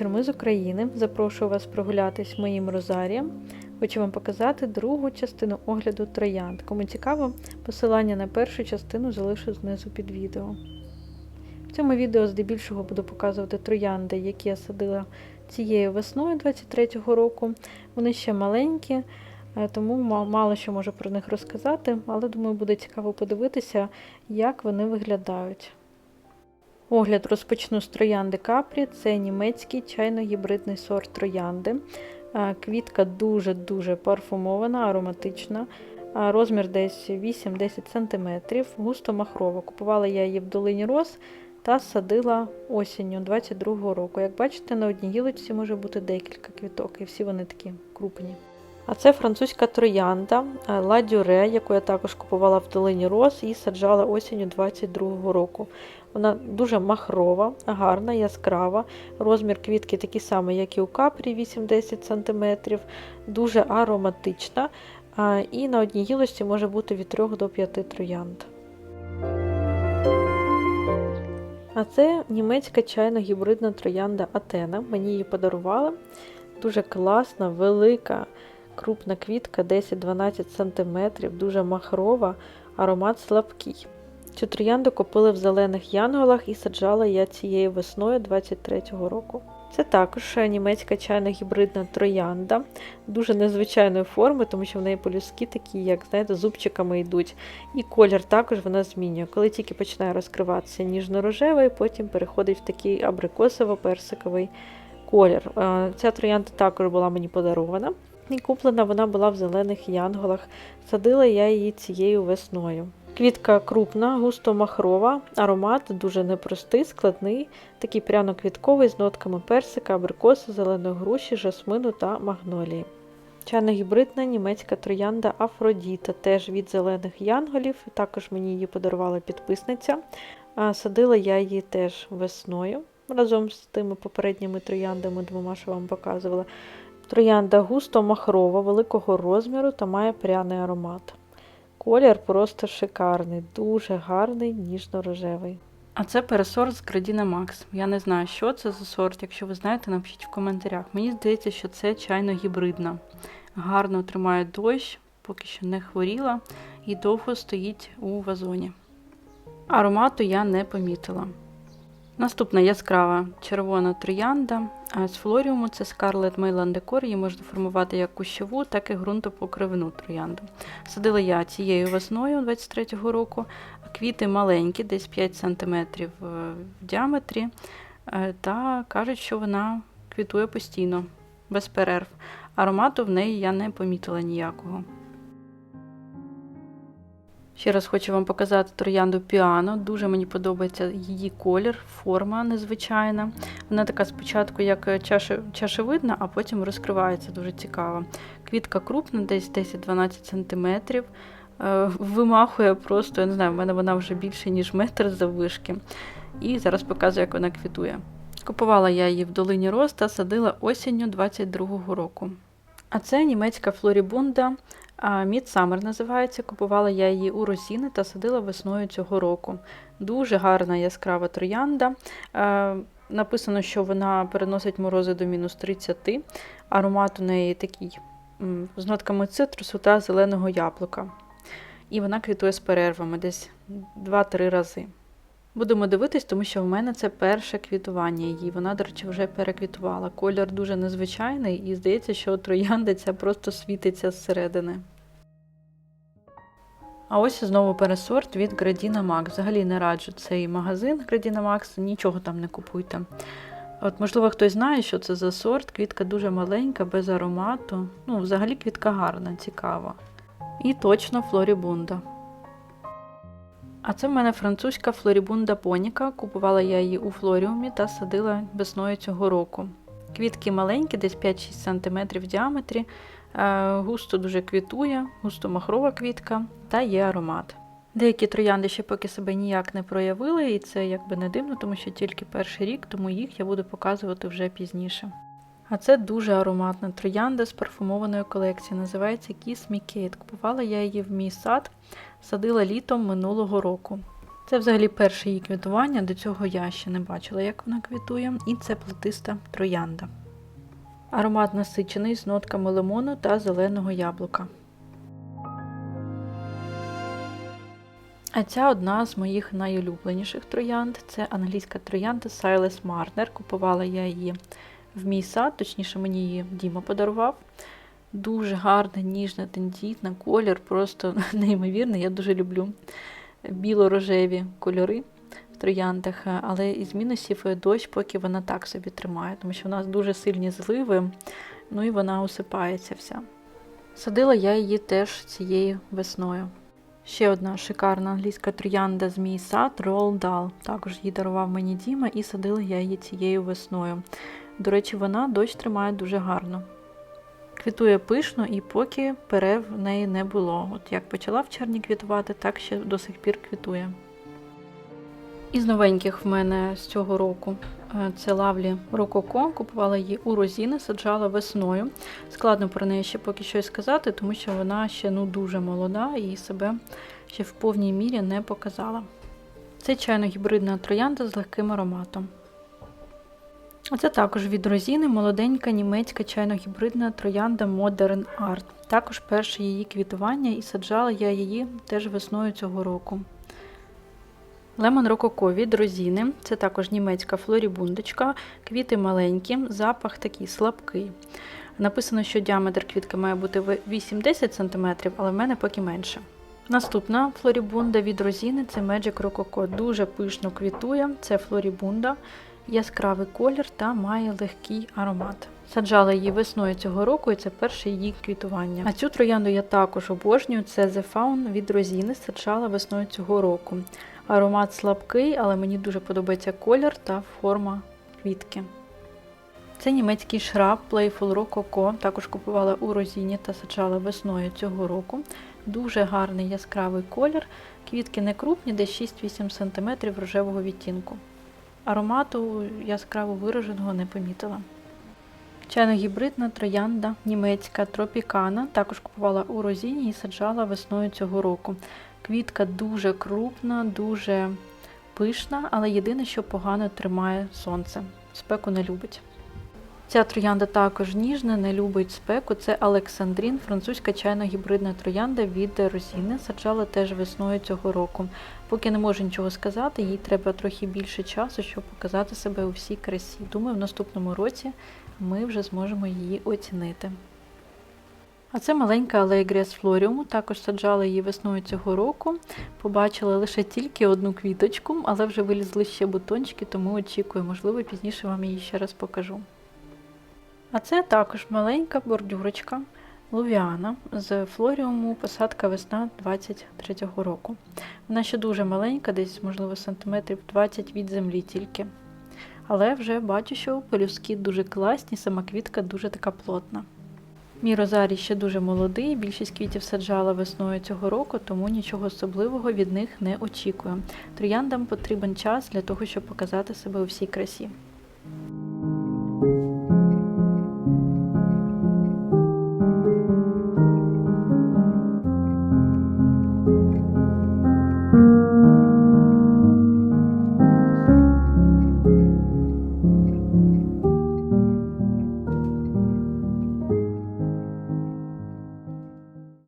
вечір, ми з України. Запрошую вас прогулятись моїм розарієм. Хочу вам показати другу частину огляду троянд. Кому цікаво, посилання на першу частину залишу знизу під відео. В цьому відео здебільшого буду показувати троянди, які я садила цією весною 23-го року. Вони ще маленькі, е, тому мало що можу про них розказати, але думаю, буде цікаво подивитися, як вони виглядають. Огляд розпочну з троянди Капрі. Це німецький чайно-гібридний сорт троянди. Е, Квітка дуже-дуже парфумована, ароматична. Е, Розмір десь 8-10 см, густо махрова. Купувала я її в долині роз та садила осінню 22-го року. Як бачите, на одній гілочці може бути декілька квіток, і всі вони такі крупні. А це французька троянда е, Ла Дюре, яку я також купувала в долині роз і саджала осінню 22-го року. Вона дуже махрова, гарна, яскрава. Розмір квітки такий самий, як і у капрі, 8-10 см, дуже ароматична. І на одній гілочці може бути від 3 до 5 троянд. А це німецька чайно-гібридна троянда Атена. Мені її подарували. Дуже класна, велика, крупна квітка, 10-12 см, дуже махрова, аромат слабкий. Цю троянду купили в зелених янголах і саджала я цією весною 23-го року. Це також німецька чайна гібридна троянда, дуже незвичайної форми, тому що в неї полюски такі, як знаєте, зубчиками йдуть. І колір також вона змінює. Коли тільки починає розкриватися ніжно-рожевий, потім переходить в такий абрикосово-персиковий колір. Е, Ця троянда також була мені подарована. І куплена вона була в зелених янголах. Садила я її цією весною. Квітка крупна, густо махрова, аромат дуже непростий, складний, такий пряно-квітковий з нотками персика, абрикосу, зеленої груші, жасмину та магнолії. Чайно-гібридна німецька троянда Афродіта, теж від зелених янголів. Також мені її подарувала підписниця. Садила я її теж весною разом з тими попередніми трояндами двома, що вам показувала. Троянда густо махрова, великого розміру та має пряний аромат. Колір просто шикарний, дуже гарний, ніжно-рожевий. А це пересорт з Градіна Макс. Я не знаю, що це за сорт. Якщо ви знаєте, напишіть в коментарях. Мені здається, що це чайно-гібридна. Гарно тримає дощ, поки що не хворіла і довго стоїть у вазоні. Аромату я не помітила. Наступна яскрава червона троянда з флоріуму це Scarlet Mailand Decor. Її можна формувати як кущову, так і ґрунтопокривну троянду. Садила я цією весною 23-го року. Квіти маленькі, десь 5 см в діаметрі, е, та кажуть, що вона квітує постійно, без перерв. Аромату в неї я не помітила ніякого. Ще раз хочу вам показати троянду Піано. Дуже мені подобається її колір, форма незвичайна. Вона така спочатку як чашевидна, а потім розкривається дуже цікаво. Квітка крупна, десь 10-12 см. Е, Вимахує просто, я не знаю, в мене вона вже більше, ніж метр заввишки. І зараз показую, як вона квітує. Купувала я її в долині Роз та садила осінню 22-го року. А це німецька флорібунда. Мідсамер називається. Купувала я її у Росіни та садила весною цього року. Дуже гарна яскрава троянда. Е, Написано, що вона переносить морози до мінус 30. Аромат у неї такий з нотками цитрусу та зеленого яблука. І вона квітує з перервами десь 2-3 рази. Будемо дивитись, тому що в мене це перше квітування її. Вона, до речі, вже переквітувала. Колір дуже незвичайний, і здається, що троянда ця просто світиться зсередини. А ось знову пересорт від Gradina Max. Взагалі не раджу цей магазин Gradina Max, нічого там не купуйте. От, можливо, хтось знає, що це за сорт. Квітка дуже маленька, без аромату. Ну, взагалі квітка гарна, цікава. І точно флорібунда. А це в мене французька флорібунда поніка. Купувала я її у флоріумі та садила весною цього року. Квітки маленькі, десь 5-6 см в діаметрі. Е, Густо дуже квітує, густо махрова квітка та є аромат. Деякі троянди ще поки себе ніяк не проявили, і це якби не дивно, тому що тільки перший рік, тому їх я буду показувати вже пізніше. А це дуже ароматна троянда з парфумованої колекції. Називається Kiss Me Kate. Купувала я її в мій сад, садила літом минулого року. Це взагалі перше її квітування, до цього я ще не бачила, як вона квітує, і це плетиста троянда. Аромат насичений з нотками лимону та зеленого яблука. А ця одна з моїх найулюбленіших троянд. Це англійська троянда Silas Marner. Купувала я її в мій сад, точніше, мені її Діма подарував. Дуже гарна, ніжна, тендітна, колір, просто неймовірний. Я дуже люблю біло-рожеві кольори трояндах, але із мінусів дощ, поки вона так собі тримає, тому що в нас дуже сильні зливи, ну і вона осипається вся. Садила я її теж цією весною. Ще одна шикарна англійська троянда з мій сад Roald Dahl. Також її дарував мені Діма і садила я її цією весною. До речі, вона дощ тримає дуже гарно. Квітує пишно і поки перерв в неї не було. От як почала в червні квітувати, так ще до сих пір квітує. Із новеньких в мене з цього року е, це лавлі Рококо. Купувала її у розіни, саджала весною. Складно про неї ще поки щось сказати, тому що вона ще ну, дуже молода і себе ще в повній мірі не показала. Це чайно-гібридна троянда з легким ароматом. А це також від розіни молоденька німецька чайно-гібридна троянда Modern Art. Також перше її квітування і саджала я її теж весною цього року. Лемон Рококо від розіни. Це також німецька флорібундочка. Квіти маленькі, запах такий слабкий. Написано, що діаметр квітки має бути 8-10 см, але в мене поки менше. Наступна флорібунда від розіни це Magic Rococo. Дуже пишно квітує. Це флорібунда, яскравий колір та має легкий аромат. Саджала її весною цього року, і це перше її квітування. А цю троянду я також обожнюю. Це The Faun від розіни. Саджала весною цього року. Аромат слабкий, але мені дуже подобається колір та форма квітки. Це німецький шраб Playful Rococo. Також купувала у розіні та саджала весною цього року. Дуже гарний яскравий колір. Квітки не крупні, десь 6-8 см рожевого відтінку. Аромату яскраво вираженого не помітила. Чайно-гібридна троянда німецька тропікана. Також купувала у розіні і саджала весною цього року. Квітка дуже крупна, дуже пишна, але єдине, що погано тримає сонце. Спеку не любить. Ця троянда також ніжна, не любить спеку. Це Олександрін, французька чайно-гібридна троянда від розіни. Саджала теж весною цього року. Поки не можу нічого сказати, їй треба трохи більше часу, щоб показати себе у всій красі. Думаю, в наступному році ми вже зможемо її оцінити. А це маленька алегрія з флоріуму, також саджала її весною цього року. Побачила лише тільки одну квіточку, але вже вилізли ще бутончики, тому очікую, можливо, пізніше вам її ще раз покажу. А це також маленька бордюрочка лувіана з флоріуму, посадка весна 23-го року. Вона ще дуже маленька, десь, можливо, сантиметрів 20 від землі тільки. Але вже бачу, що пелюстки дуже класні, сама квітка дуже така плотна. Мій розарій ще дуже молодий, більшість квітів саджала весною цього року, тому нічого особливого від них не очікую. Трояндам потрібен час для того, щоб показати себе у всій красі.